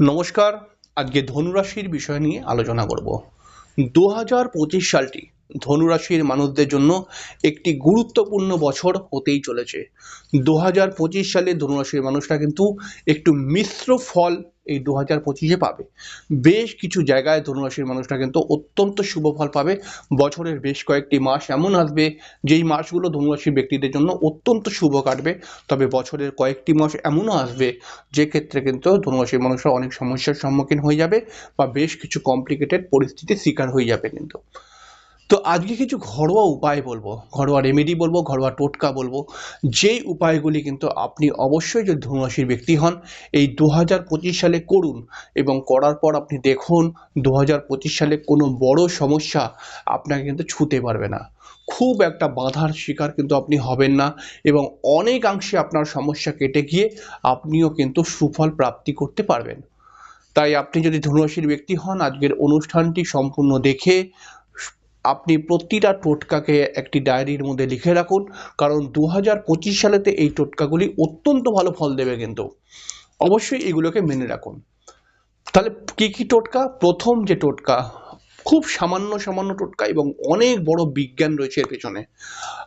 নমস্কার। আজকে ধনুরাশির বিষয় নিয়ে আলোচনা করব। দু হাজার পঁচিশ সালটি ধনুরাশির মানুষদের জন্য একটি গুরুত্বপূর্ণ বছর হতেই চলেছে। দু হাজার পঁচিশ সালে ধনুরাশির মানুষরা কিন্তু একটু মিশ্র ফল এই দু হাজার পঁচিশে পাবে। বেশ কিছু জায়গায় ধনুরাশির মানুষরা কিন্তু অত্যন্ত শুভ ফল পাবে। বছরের বেশ কয়েকটি মাস এমন আসবে, যেই মাসগুলো ধনুরাশির ব্যক্তিদের জন্য অত্যন্ত শুভ কাটবে। তবে বছরের কয়েকটি মাস এমনও আসবে, যে ক্ষেত্রে কিন্তু ধনুরাশির মানুষরা অনেক সমস্যার সম্মুখীন হয়ে যাবে বা বেশ কিছু কমপ্লিকেটেড পরিস্থিতির শিকার হয়ে যাবে কিন্তু। তো আজকে কিছু ঘরোয়া উপায় বলব, ঘরোয়া রেমেডি বলব, ঘরোয়া টোটকা বলব। যেই উপায়গুলি কিন্তু আপনি অবশ্যই যদি ধনুরাশির ব্যক্তি হন, এই দু হাজার পঁচিশ সালে করুন এবং করার পর আপনি দেখুন দু হাজার পঁচিশ সালে কোনো বড় সমস্যা আপনাকে কিন্তু ছুতে পারবে না। খুব একটা বাধার শিকার কিন্তু আপনি হবেন না এবং অনেকাংশে আপনার সমস্যা কেটে গিয়ে আপনিও কিন্তু সুফল প্রাপ্তি করতে পারবেন। তাই আপনি যদি ধনুরাশির ব্যক্তি হন, আজকের অনুষ্ঠানটি সম্পূর্ণ দেখে আপনি প্রতিটা টোটকাকে একটি ডায়েরির মধ্যে লিখে রাখুন, কারণ দু হাজার পঁচিশ সালেতে এই টোটকাগুলি অত্যন্ত ভালো ফল দেবে কিন্তু। অবশ্যই এগুলোকে মেনে রাখুন। তাহলে কী কী টোটকা? প্রথম যে টোটকা, খুব সামান্য সামান্য টোটকা এবং অনেক বড় বিজ্ঞান রয়েছে এর পেছনে।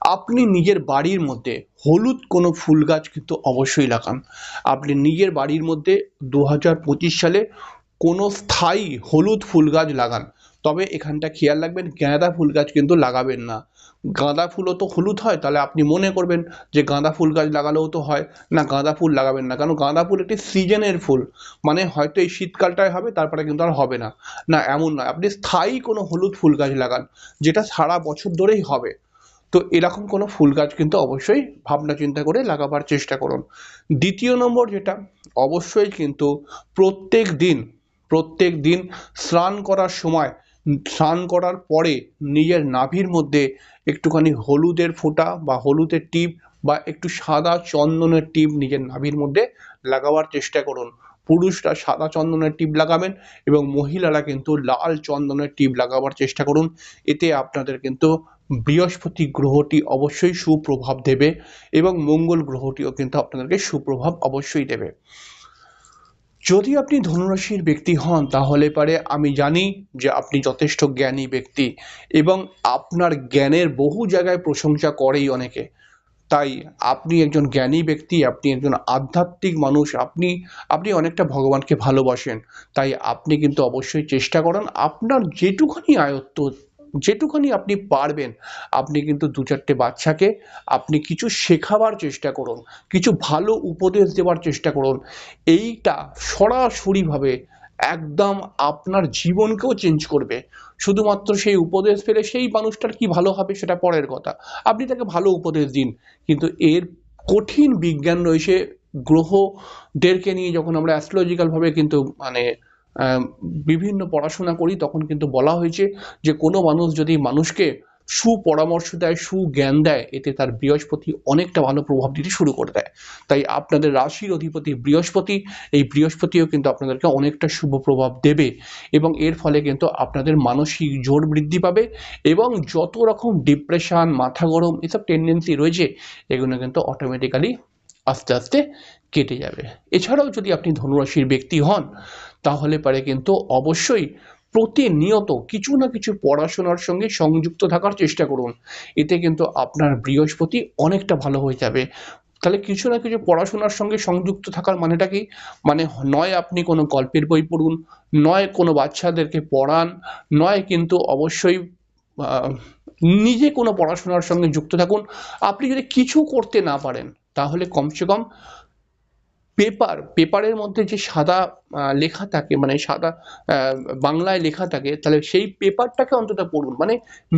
আপনি নিজের বাড়ির মধ্যে হলুদ কোনো ফুল গাছ কিন্তু অবশ্যই লাগান। আপনি নিজের বাড়ির মধ্যে দু হাজার পঁচিশ সালে কোনো স্থায়ী হলুদ ফুল গাছ লাগান। তবে এখানটা খেয়াল রাখবেন, গাঁদা ফুল গাছ কিন্তু লাগাবেন না। গাঁদা ফুলও তো হলুদ হয়, তাহলে আপনি মনে করবেন যে গাঁদা ফুল গাছ লাগালেও তো হয়। না, গাঁদা ফুল লাগাবেন না, কারণ গাঁদা ফুল একটি সিজনের ফুল। মানে হয়তো এই শীতকালটায় হবে, তারপরে কিন্তু আর হবে না। না, এমন নয়। আপনি স্থায়ী কোনো হলুদ ফুল গাছ লাগান, যেটা সারা বছর ধরেই হবে। তো এরকম কোনো ফুল গাছ কিন্তু অবশ্যই ভাবনা চিন্তা করে লাগাবার চেষ্টা করুন। দ্বিতীয় নম্বর যেটা, অবশ্যই কিন্তু প্রত্যেক দিন প্রত্যেক দিন স্নান করার সময় স্নান করার পরে নিজের নাভির মধ্যে একটুখানি হলুদের ফোঁটা বা হলুদের টিপ বা একটু সাদা চন্দনের টিপ নিজের নাভির মধ্যে লাগাবার চেষ্টা করুন। পুরুষরা সাদা চন্দনের টিপ লাগাবেন এবং মহিলারা কিন্তু লাল চন্দনের টিপ লাগাবার চেষ্টা করুন। এতে আপনাদের কিন্তু বৃহস্পতি গ্রহটি অবশ্যই সুপ্রভাব দেবে এবং মঙ্গল গ্রহটিও কিন্তু আপনাদেরকে সুপ্রভাব অবশ্যই দেবে। যদি আপনি ধনুরাশির ব্যক্তি হন, তাহলে পারে আমি জানি যে আপনি যথেষ্ট জ্ঞানী ব্যক্তি এবং আপনার জ্ঞানের বহু জায়গায় প্রশংসা করেই অনেকে। তাই আপনি একজন জ্ঞানী ব্যক্তি, আপনি একজন আধ্যাত্মিক মানুষ, আপনি আপনি অনেকটা ভগবানকে ভালোবাসেন। তাই আপনি কিন্তু অবশ্যই চেষ্টা করেন আপনার যেটুখানি আয়ত্ত যেটুখানি আপনি পারবেন, আপনি কিন্তু দু চারটে বাচ্চাকে আপনি কিছু শেখাবার চেষ্টা করুন, কিছু ভালো উপদেশ দেওয়ার চেষ্টা করুন। এইটা সরাসরিভাবে একদম আপনার জীবনকেও চেঞ্জ করবে। শুধুমাত্র সেই উপদেশ পেলে সেই মানুষটার কি ভালো হবে সেটা পরের কথা। আপনি তাকে ভালো উপদেশ দিন, কিন্তু এর কঠিন বিজ্ঞান রয়েছে গ্রহদেরকে নিয়ে যখন আমরা অ্যাস্ট্রোলজিক্যালভাবে কিন্তু মানে বিভিন্ন পড়াশোনা করি, তখন কিন্তু বলা হয়েছে যে কোনো মানুষ যদি মানুষকে সুপরামর্শ দেয়, সুজ্ঞান দেয়, এতে তার বৃহস্পতি অনেকটা ভালো প্রভাব দিতে শুরু করে দেয়। তাই আপনাদের রাশির অধিপতি বৃহস্পতি, এই বৃহস্পতিও কিন্তু আপনাদেরকে অনেকটা শুভ প্রভাব দেবে এবং এর ফলে কিন্তু আপনাদের মানসিক জোর বৃদ্ধি পাবে এবং যত রকম ডিপ্রেশন মাথা গরম, এসব টেন্ডেন্সি রয়েছে, এগুলো কিন্তু অটোমেটিক্যালি আস্তে আস্তে কেটে যাবে। এছাড়াও যদি আপনি ধনুরাশির ব্যক্তি হন তাহলে পারে কিন্তু অবশ্যই প্রতিনিয়ত কিছু না কিছু পড়াশোনার সঙ্গে সংযুক্ত থাকার চেষ্টা করুন। এতে কিন্তু আপনার বৃহস্পতি অনেকটা ভালো হয়ে যাবে। তাহলে কিছু না কিছু পড়াশোনার সঙ্গে সংযুক্ত থাকার মানেটা কি? মানে নয় আপনি কোনো গল্পের বই পড়ুন, নয় কোনো বাচ্চাদেরকে পড়ান, নয় কিন্তু অবশ্যই নিজে কোনো পড়াশোনার সঙ্গে যুক্ত থাকুন। আপনি যদি কিছু করতে না পারেন, তাহলে কমসে কম পেপার, পেপারের মধ্যে যে সাদা লেখা থাকে মানে সাদা বাংলায় লেখা থাকে, তাহলে সেই পেপারটাকে অন্তত পড়ুন। মানে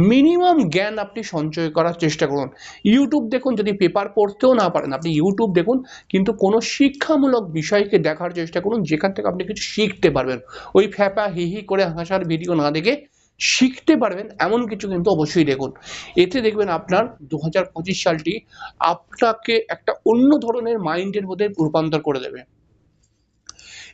মিনিমাম জ্ঞান আপনি সঞ্চয় করার চেষ্টা করুন। ইউটিউব দেখুন, যদি পেপার পড়তেও না পারেন, আপনি ইউটিউব দেখুন, কিন্তু কোনো শিক্ষামূলক বিষয়কে দেখার চেষ্টা করুন, যেখান থেকে আপনি কিছু শিখতে পারবেন। ওই ফ্যাপা হি করে হাসার ভিডিও না দেখে শিখতে পারবেন, এমন কিছু কিন্তু অবশ্যই দেখুন। এতে দেখবেন আপনার দু হাজার পঁচিশ সালটি আপনাকে একটা অন্য ধরনের মাইন্ডের মধ্যে রূপান্তর করে দেবে।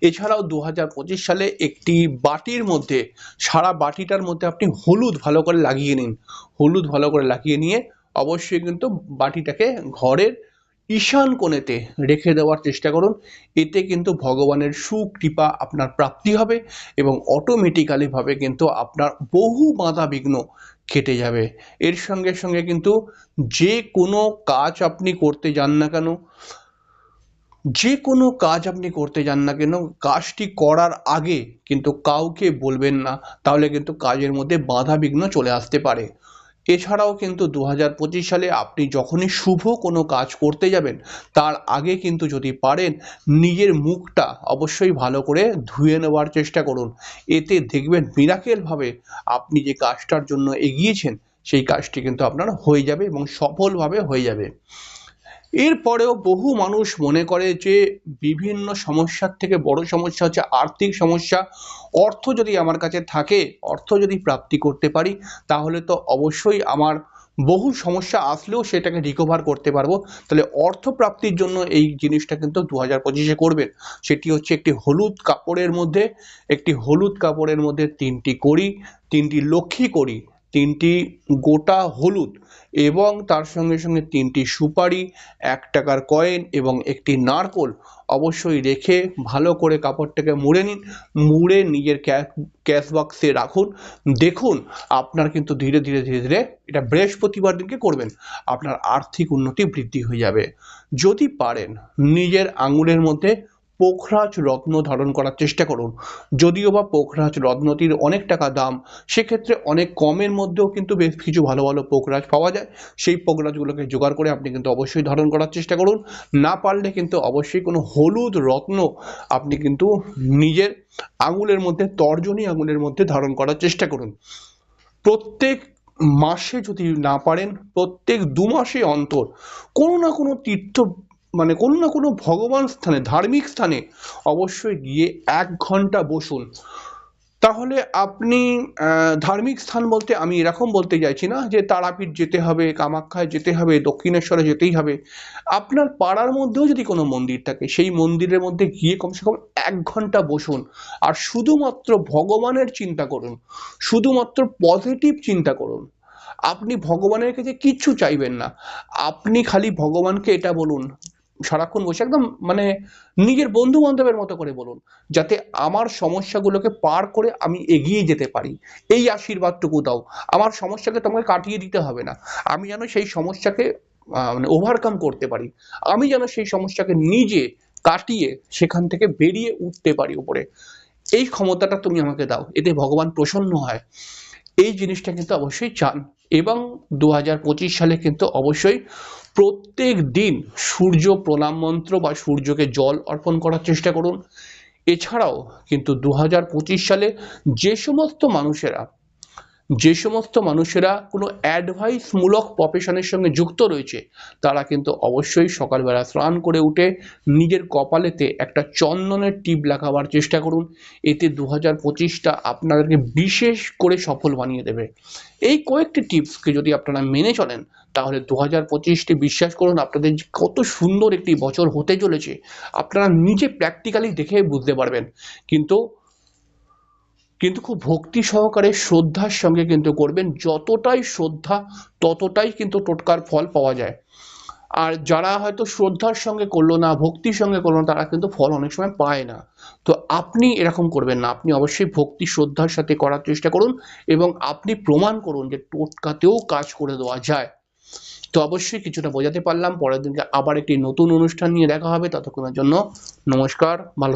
এছাড়াও দু হাজার পঁচিশ সালে একটি বাটির মধ্যে, সারা বাটিটার মধ্যে আপনি হলুদ ভালো করে লাগিয়ে নিন। হলুদ ভালো করে লাগিয়ে নিয়ে অবশ্যই কিন্তু বাটিটাকে ঘরের ঈশান কোণেতে রেখে দেওয়ার চেষ্টা করুন। এতে কিন্তু ভগবানের সুকৃপা আপনার প্রাপ্তি হবে এবং অটোমেটিক্যালি ভাবে কিন্তু আপনার বহু বাধা বিঘ্ন কেটে যাবে। এর সঙ্গে সঙ্গে কিন্তু যে কোনো কাজ আপনি করতে যান না কেন, যে কোনো কাজ আপনি করতে যান না কেন, কাজটি করার আগে কিন্তু কাউকে বলবেন না, তাহলে কিন্তু কাজের মধ্যে বাধা বিঘ্ন চলে আসতে পারে। এছাড়াও কিন্তু দু হাজার পঁচিশ সালে আপনি যখনই শুভ কোনো কাজ করতে যাবেন, তার আগে কিন্তু যদি পারেন, নিজের মুখটা অবশ্যই ভালো করে ধুয়ে নেওয়ার চেষ্টা করুন। এতে দেখবেন মিরাকেলভাবে আপনি যে কাজটার জন্য এগিয়েছেন, সেই কাজটি কিন্তু আপনার হয়ে যাবে এবং সফলভাবে হয়ে যাবে। এরপরেও বহু মানুষ মনে করে যে, বিভিন্ন সমস্যার থেকে বড় সমস্যা হচ্ছে আর্থিক সমস্যা। অর্থ যদি আমার কাছে থাকে, অর্থ যদি প্রাপ্তি করতে পারি, তাহলে তো অবশ্যই আমার বহু সমস্যা আসলেও সেটাকে রিকভার করতে পারব। তাহলে অর্থ প্রাপ্তির জন্য এই জিনিসটা কিন্তু দু হাজার পঁচিশে করবেন সেটি হচ্ছে একটি হলুদ কাপড়ের মধ্যে, একটি হলুদ কাপড়ের মধ্যে তিনটি কড়ি, তিনটি লক্ষ্মী করি তিনটি গোটা হলুদ। এবং তার সঙ্গে সঙ্গে তিনটি সুপারি, এক টাকার কয়েন এবং একটি নারকোল অবশ্যই রেখে ভালো করে কাপড়টাকে মুড়ে নিন। মুড়ে নিজের ক্যাশ বাক্সে রাখুন। দেখুন আপনার কিন্তু ধীরে ধীরে ধীরে ধীরে এটা বৃহস্পতিবার দিনকে করবেন। আপনার আর্থিক উন্নতি বৃদ্ধি হয়ে যাবে। যদি পারেন নিজের আঙুলের মধ্যে পোখরাজ রত্ন ধারণ করার চেষ্টা করুন। যদিও বা পোখরাজ রত্নটির অনেক টাকা দাম, সেক্ষেত্রে অনেক কমের মধ্যেও কিন্তু বেশ কিছু ভালো ভালো পোখরাজ পাওয়া যায়। সেই পোখরাজগুলোকে জোগাড় করে আপনি কিন্তু অবশ্যই ধারণ করার চেষ্টা করুন। না পারলে কিন্তু অবশ্যই কোনো হলুদ রত্ন আপনি কিন্তু নিজের আঙুলের মধ্যে, তর্জনী আঙুলের মধ্যে ধারণ করার চেষ্টা করুন। প্রত্যেক মাসে যদি না পারেন, প্রত্যেক দু মাসে অন্তর কোনো না কোনো তীর্থ মানে কোনো না কোনো ভগবান স্থানে, ধার্মিক স্থানে অবশ্যই গিয়ে এক ঘণ্টা বসুন। তাহলে আপনি ধার্মিক স্থান বলতে আমি এরকম বলতে চাইছি না যে তারাপীঠ যেতে হবে, কামাখ্যায় যেতে হবে, দক্ষিণেশ্বরে যেতেই হবে। আপনার পাড়ার মধ্যেও যদি কোনো মন্দির থাকে, সেই মন্দিরের মধ্যে গিয়ে কমসে কম এক ঘণ্টা বসুন। আর শুধুমাত্র ভগবানের চিন্তা করুন, শুধুমাত্র পজিটিভ চিন্তা করুন। আপনি ভগবানের কাছে কিচ্ছু চাইবেন না। আপনি খালি ভগবানকে এটা বলুন সারাক্ষণ বসে, একদম মানে নিজের বন্ধু বান্ধবের মতো করে বলুন, যাতে আমার সমস্যাগুলোকে পার করে আমি এগিয়ে যেতে পারি। এই আশীর্বাদটুকু দাও। আমার সমস্যাকে তোমাকে কাটিয়ে দিতে হবে না। আমি যেন সেই সমস্যাকে মানে ওভারকাম করতে পারি। আমি যেন সেই সমস্যাকে নিজে কাটিয়ে সেখান থেকে বেরিয়ে উঠতে পারি উপরে। এই ক্ষমতাটা তুমি আমাকে দাও। এতে ভগবান প্রসন্ন হয়। এই জিনিসটা কিন্তু অবশ্যই চান। এবং দু হাজার পঁচিশ সালে কিন্তু অবশ্যই প্রত্যেক দিন সূর্য প্রণাম মন্ত্র বা সূর্যকে জল অর্পণ করার চেষ্টা করুন। এছাড়াও কিন্তু দু হাজার পঁচিশ সালে যে সমস্ত মানুষেরা যে সমস্ত মানুষেরা কোনো অ্যাডভাইসমূলক প্রফেশনের সঙ্গে যুক্ত রয়েছে, তারা কিন্তু অবশ্যই সকালবেলা স্নান করে উঠে নিজের কপালেতে একটা চন্দনের টিপ লাগাবার চেষ্টা করুন। এতে দু হাজার পঁচিশটা আপনাদেরকে বিশেষ করে সফল বানিয়ে দেবে। এই কয়েকটি টিপসকে যদি আপনারা মেনে চলেন, তাহলে দু হাজার পঁচিশটি বিশ্বাস করুন, আপনাদের কত সুন্দর একটি বছর হতে চলেছে, আপনারা নিজে প্র্যাকটিক্যালি দেখে বুঝতে পারবেন। কিন্তু কিন্তু খুব ভক্তি সহকারে শ্রদ্ধার সঙ্গে কিন্তু করবেন। যতটাই শ্রদ্ধা, ততটাই কিন্তু টোটকার ফল পাওয়া যায়। আর যারা হয়তো শ্রদ্ধার সঙ্গে করল না, ভক্তির সঙ্গে করল না, তারা কিন্তু ফল অনেক সময় পায় না। তো আপনি এরকম করবেন না। আপনি অবশ্যই ভক্তি শ্রদ্ধার সাথে করার চেষ্টা করুন এবং আপনি প্রমাণ করুন যে টোটকাতেও কাজ করে দেওয়া যায়। তো অবশ্যই কিছুটা বোঝাতে পারলাম। পরের দিনকে আবার একটি নতুন অনুষ্ঠান নিয়ে দেখা হবে। ততক্ষণের জন্য নমস্কার, ভালো।